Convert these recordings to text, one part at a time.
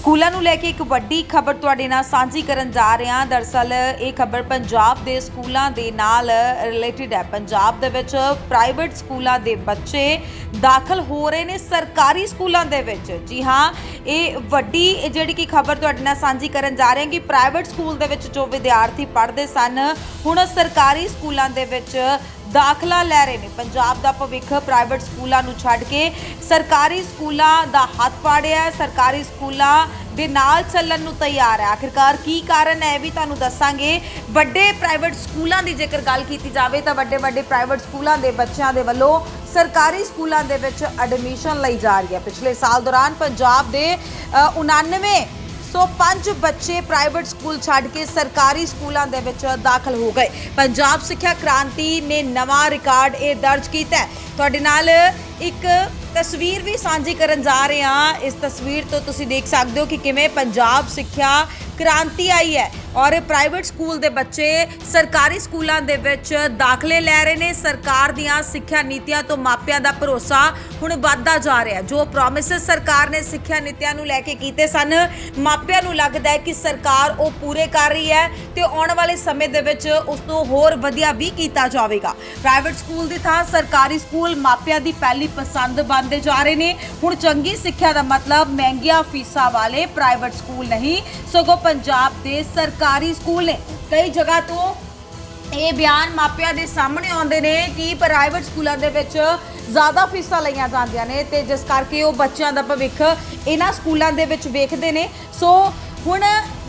ਸਕੂਲਾਂ ਨੂੰ ਲੈ ਕੇ ਇੱਕ ਵੱਡੀ ਖਬਰ ਤੁਹਾਡੇ ਨਾਲ ਸਾਂਝੀ ਕਰਨ ਜਾ ਰਹੇ। ਹਾਂ ਦਰਸਲ ਇਹ ਖਬਰ ਪੰਜਾਬ ਦੇ ਸਕੂਲਾਂ ਦੇ ਨਾਲ ਰਿਲੇਟਡ ਹੈ। ਪੰਜਾਬ ਦੇ ਵਿੱਚ ਪ੍ਰਾਈਵੇਟ ਸਕੂਲਾਂ ਦੇ ਬੱਚੇ ਦਾਖਲ ਹੋ ਰਹੇ ਨੇ ਸਰਕਾਰੀ ਸਕੂਲਾਂ ਦੇ ਵਿੱਚ। ਜੀ ਹਾਂ, ਇਹ ਵੱਡੀ ਜਿਹੜੀ ਕਿ ਖਬਰ ਤੁਹਾਡੇ ਨਾਲ ਸਾਂਝੀ ਕਰਨ ਜਾ ਰਹੇ ਹਾਂ ਕਿ ਪ੍ਰਾਈਵੇਟ ਸਕੂਲ ਦੇ ਵਿੱਚ ਜੋ ਵਿਦਿਆਰਥੀ ਪੜ੍ਹਦੇ ਸਨ, ਹੁਣ ਸਰਕਾਰੀ ਸਕੂਲਾਂ ਦੇ ਵਿੱਚ ਦਾਖਲਾ ਲੈ ਰਹੇ ਨੇ। ਪੰਜਾਬ ਦਾ ਭਵਿੱਖ ਪ੍ਰਾਈਵੇਟ ਸਕੂਲਾਂ ਨੂੰ ਛੱਡ ਕੇ ਸਰਕਾਰੀ ਸਕੂਲਾਂ ਦਾ ਹੱਥ ਪਾੜਿਆ ਹੈ। ਸਰਕਾਰੀ ਸਕੂਲਾਂ ਦੇ ਨਾਲ ਚੱਲਣ ਨੂੰ ਤਿਆਰ ਹੈ। ਆਖਿਰਕਾਰ ਕੀ ਕਾਰਨ ਹੈ ਇਹ ਵੀ ਤੁਹਾਨੂੰ ਦੱਸਾਂਗੇ। ਵੱਡੇ ਪ੍ਰਾਈਵੇਟ ਸਕੂਲਾਂ ਦੀ ਜੇਕਰ ਗੱਲ ਕੀਤੀ ਜਾਵੇ ਤਾਂ ਵੱਡੇ ਵੱਡੇ ਪ੍ਰਾਈਵੇਟ ਸਕੂਲਾਂ ਦੇ ਬੱਚਿਆਂ ਦੇ ਵੱਲੋਂ ਸਰਕਾਰੀ ਸਕੂਲਾਂ ਦੇ ਵਿੱਚ ਐਡਮਿਸ਼ਨ ਲਈ ਜਾ ਰਹੀ ਹੈ। ਪਿਛਲੇ ਸਾਲ ਦੌਰਾਨ ਪੰਜਾਬ ਦੇ ਅ, 99 ਸੋ ਪੰਜ ਬੱਚੇ ਪ੍ਰਾਈਵੇਟ ਸਕੂਲ ਛੱਡ ਕੇ ਸਰਕਾਰੀ ਸਕੂਲਾਂ ਦੇ ਵਿੱਚ ਦਾਖਲ ਹੋ ਗਏ। ਪੰਜਾਬ ਸਿੱਖਿਆ ਕ੍ਰਾਂਤੀ ਨੇ ਨਵਾਂ ਰਿਕਾਰਡ ਇਹ ਦਰਜ ਕੀਤਾ ਤੁਹਾਡੇ ਨਾਲ ਇੱਕ ਤਸਵੀਰ ਵੀ ਸਾਂਝੀ ਕਰਨ ਜਾ ਰਹੇ ਹਾਂ। ਇਸ ਤਸਵੀਰ ਤੋਂ ਤੁਸੀਂ ਦੇਖ ਸਕਦੇ ਹੋ ਕਿ ਕਿਵੇਂ ਪੰਜਾਬ ਸਿੱਖਿਆ ਕ੍ਰਾਂਤੀ ਆਈ ਹੈ। ਔਰ ਪ੍ਰਾਈਵੇਟ ਸਕੂਲ ਦੇ ਬੱਚੇ ਸਰਕਾਰੀ ਸਕੂਲਾਂ ਦੇ ਵਿੱਚ ਦਾਖਲੇ ਲੈ ਰਹੇ ਨੇ। ਸਰਕਾਰ ਦੀਆਂ ਸਿੱਖਿਆ ਨੀਤੀਆਂ ਤੋਂ ਮਾਪਿਆਂ ਦਾ ਭਰੋਸਾ ਹੁਣ ਵੱਧਦਾ ਜਾ ਰਿਹਾ ਜੋ ਪ੍ਰੋਮਿਸਸ ਸਰਕਾਰ ਨੇ ਸਿੱਖਿਆ ਨੀਤੀਆਂ ਨੂੰ ਲੈ ਕੇ ਕੀਤੇ ਸਨ, ਮਾਪਿਆਂ ਨੂੰ ਲੱਗਦਾ ਹੈ ਕਿ ਸਰਕਾਰ ਉਹ ਪੂਰੇ ਕਰ ਰਹੀ ਹੈ ਤੇ ਆਉਣ ਵਾਲੇ ਸਮੇਂ ਦੇ ਵਿੱਚ ਉਸ ਤੋਂ ਹੋਰ ਵਧੀਆ ਵੀ ਕੀਤਾ ਜਾਵੇਗਾ। ਪ੍ਰਾਈਵੇਟ ਸਕੂਲ ਦੀ ਥਾਂ ਸਰਕਾਰੀ ਸਕੂਲ ਮਾਪਿਆਂ ਦੀ ਪਹਿਲੀ ਪਸੰਦ ਬਣਦੇ ਜਾ ਰਹੇ ਨੇ। ਹੁਣ ਚੰਗੀ ਸਿੱਖਿਆ ਦਾ ਮਤਲਬ ਮਹਿੰਗੀਆਂ ਫੀਸਾਂ ਵਾਲੇ ਪ੍ਰਾਈਵੇਟ ਸਕੂਲ ਨਹੀਂ, ਸਗੋਂ ਪੰਜਾਬ ਦੇ ਸਰਕਾਰੀ ਸਰਕਾਰੀ ਸਕੂਲ ਨੇ। ਕਈ ਜਗ੍ਹਾ ਤੋਂ ਇਹ ਬਿਆਨ ਮਾਪਿਆਂ ਦੇ ਸਾਹਮਣੇ ਆਉਂਦੇ ਨੇ ਕਿ ਪ੍ਰਾਈਵੇਟ ਸਕੂਲਾਂ ਦੇ ਵਿੱਚ ਜ਼ਿਆਦਾ ਫੀਸਾਂ ਲਈਆਂ ਜਾਂਦੀਆਂ ਨੇ ਤੇ ਜਿਸ ਕਰਕੇ ਉਹ ਬੱਚਿਆਂ ਦਾ ਭਵਿੱਖ ਇਹਨਾਂ ਸਕੂਲਾਂ ਦੇ ਵਿੱਚ ਵੇਖਦੇ ਨੇ। ਸੋ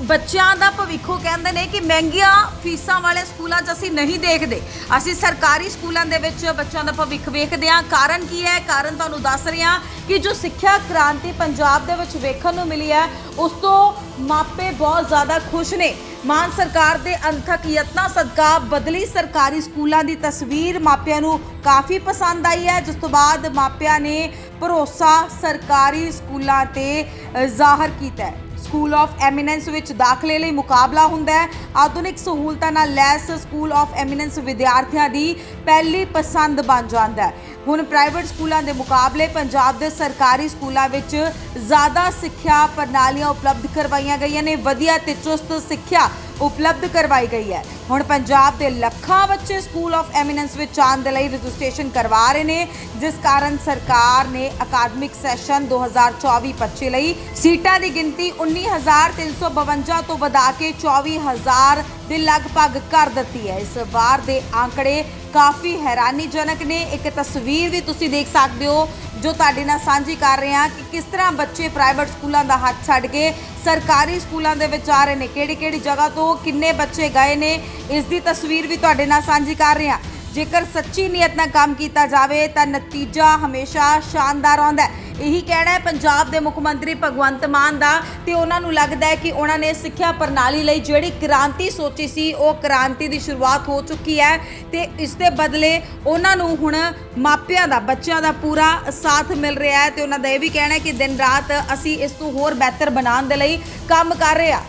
ਬੱਚਿਆਂ ਦਾ ਭਵਿੱਖ ਕਹਿੰਦੇ ਨੇ ਕਿ ਮਹਿੰਗੀਆਂ ਫੀਸਾਂ ਵਾਲੇ ਸਕੂਲਾਂ 'ਚ ਅਸੀਂ ਨਹੀਂ ਦੇਖਦੇ। ਅਸੀਂ ਸਰਕਾਰੀ ਸਕੂਲਾਂ ਦੇ ਵਿੱਚ ਬੱਚਿਆਂ ਦਾ ਭਵਿੱਖ ਵੇਖਦੇ ਹਾਂ। ਕਾਰਨ ਕੀ ਹੈ? ਕਾਰਨ ਤੁਹਾਨੂੰ ਦੱਸ ਰਹੇ ਹਾਂ ਕਿ ਜੋ ਸਿੱਖਿਆ ਕ੍ਰਾਂਤੀ ਪੰਜਾਬ ਦੇ ਵਿੱਚ ਵੇਖਣ ਨੂੰ ਮਿਲੀ ਹੈ, ਉਸ ਤੋਂ ਮਾਪੇ ਬਹੁਤ ਜ਼ਿਆਦਾ ਖੁਸ਼ ਨੇ। ਮਾਨ ਸਰਕਾਰ ਦੇ ਅੰਥਕ ਯਤਨਾਂ ਸਦਕਾ ਬਦਲੀ ਸਰਕਾਰੀ ਸਕੂਲਾਂ ਦੀ ਤਸਵੀਰ ਮਾਪਿਆਂ ਨੂੰ ਕਾਫੀ ਪਸੰਦ ਆਈ ਹੈ। ਜਿਸ ਤੋਂ ਬਾਅਦ ਮਾਪਿਆਂ ਨੇ ਭਰੋਸਾ ਸਰਕਾਰੀ ਸਕੂਲਾਂ ਤੇ ਜ਼ਾਹਰ ਕੀਤਾ ਹੈ। ਸਕੂਲ ਆਫ ਐਮੀਨੈਂਸ ਵਿੱਚ ਦਾਖਲੇ ਲਈ ਮੁਕਾਬਲਾ ਹੁੰਦਾ ਹੈ। ਆਧੁਨਿਕ ਸਹੂਲਤਾਂ ਨਾਲ ਲੈਸ ਸਕੂਲ ਆਫ ਐਮੀਨੈਂਸ ਵਿਦਿਆਰਥੀਆਂ ਦੀ ਪਹਿਲੀ ਪਸੰਦ ਬਣ ਜਾਂਦਾ ਹੈ। ਹੁਣ ਪ੍ਰਾਈਵੇਟ ਸਕੂਲਾਂ ਦੇ ਮੁਕਾਬਲੇ ਪੰਜਾਬ ਦੇ ਸਰਕਾਰੀ ਸਕੂਲਾਂ ਵਿੱਚ ਜ਼ਿਆਦਾ ਸਿੱਖਿਆ ਪ੍ਰਣਾਲੀਆਂ ਉਪਲਬਧ ਕਰਵਾਈਆਂ ਗਈਆਂ ਨੇ। ਵਧੀਆ ਤੇ ਚੁਸਤ ਸਿੱਖਿਆ ਉਪਲਬਧ ਕਰਵਾਈ ਗਈ ਹੈ। ਹੁਣ ਪੰਜਾਬ ਦੇ ਲੱਖਾਂ ਬੱਚੇ ਸਕੂਲ ਆਫ ਐਮੀਨੈਂਸ ਵਿੱਚ ਆਉਣ ਦੇ ਲਈ ਰਜਿਸਟ੍ਰੇਸ਼ਨ ਕਰਵਾ ਰਹੇ ਨੇ, ਜਿਸ ਕਾਰਨ ਸਰਕਾਰ ਨੇ ਅਕਾਦਮਿਕ ਸੈਸ਼ਨ 2024-25 ਲਈ ਸੀਟਾਂ ਦੀ ਗਿਣਤੀ 19352 ਤੋਂ ਵਧਾ ਕੇ 24000 ਦੇ ਲਗਭਗ ਕਰ ਦਿੱਤੀ ਹੈ। ਇਸ ਵਾਰ ਦੇ ਆંકੜੇ ਕਾਫੀ ਹੈਰਾਨੀਜਨਕ ਨੇ। ਇੱਕ ਤਸਵੀਰ ਵੀ ਤੁਸੀਂ ਦੇਖ ਸਕਦੇ ਹੋ ਜੋ ਤੁਹਾਡੇ ਨਾਲ ਸਾਂਝੀ ਕਰ ਰਹੇ ਹਾਂ ਕਿ ਕਿਸ ਤਰ੍ਹਾਂ ਬੱਚੇ ਪ੍ਰਾਈਵੇਟ ਸਕੂਲਾਂ ਦਾ ਹੱਥ ਛੱਡ ਕੇ ਸਰਕਾਰੀ ਸਕੂਲਾਂ ਦੇ ਵਿੱਚ ਆ ਰਹੇ ਨੇ ਕਿਹੜੀ ਕਿਹੜੀ ਜਗ੍ਹਾ ਤੋਂ ਕਿੰਨੇ ਬੱਚੇ ਗਏ ਨੇ, ਇਸ ਦੀ ਤਸਵੀਰ ਵੀ ਤੁਹਾਡੇ ਨਾਲ ਸਾਂਝੀ ਕਰ ਰਹੇ ਹਾਂ। ਜੇਕਰ ਸੱਚੀ ਨੀਅਤ ਨਾਲ ਕੰਮ ਕੀਤਾ ਜਾਵੇ, ਤਾਂ ਨਤੀਜਾ ਹਮੇਸ਼ਾ ਸ਼ਾਨਦਾਰ ਆਉਂਦਾ ਹੈ। ਇਹੀ ਕਹਿਣਾ ਹੈ, ਪੰਜਾਬ ਦੇ ਮੁੱਖ ਮੰਤਰੀ ਭਗਵੰਤ ਮਾਨ ਦਾ, ਤੇ ਉਹਨਾਂ ਨੂੰ ਲੱਗਦਾ ਹੈ ਕਿ ਉਹਨਾਂ ਨੇ ਸਿੱਖਿਆ ਪ੍ਰਣਾਲੀ ਲਈ ਜਿਹੜੀ ਕ੍ਰਾਂਤੀ ਸੋਚੀ ਸੀ, ਉਹ ਕ੍ਰਾਂਤੀ ਦੀ ਸ਼ੁਰੂਆਤ ਹੋ ਚੁੱਕੀ ਹੈ। ਤੇ ਇਸ ਦੇ ਬਦਲੇ ਉਹਨਾਂ ਨੂੰ ਹੁਣ ਮਾਪਿਆਂ ਦਾ, ਬੱਚਿਆਂ ਦਾ ਪੂਰਾ ਸਾਥ ਮਿਲ ਰਿਹਾ ਹੈ। ਤੇ ਉਹਨਾਂ ਦਾ ਇਹ ਵੀ ਕਹਿਣਾ ਹੈ ਕਿ ਦਿਨ ਰਾਤ ਅਸੀਂ ਇਸ ਤੋਂ ਹੋਰ ਬਿਹਤਰ ਬਣਾਉਣ ਦੇ ਲਈ ਕੰਮ ਕਰ ਰਹੇ ਹਾਂ।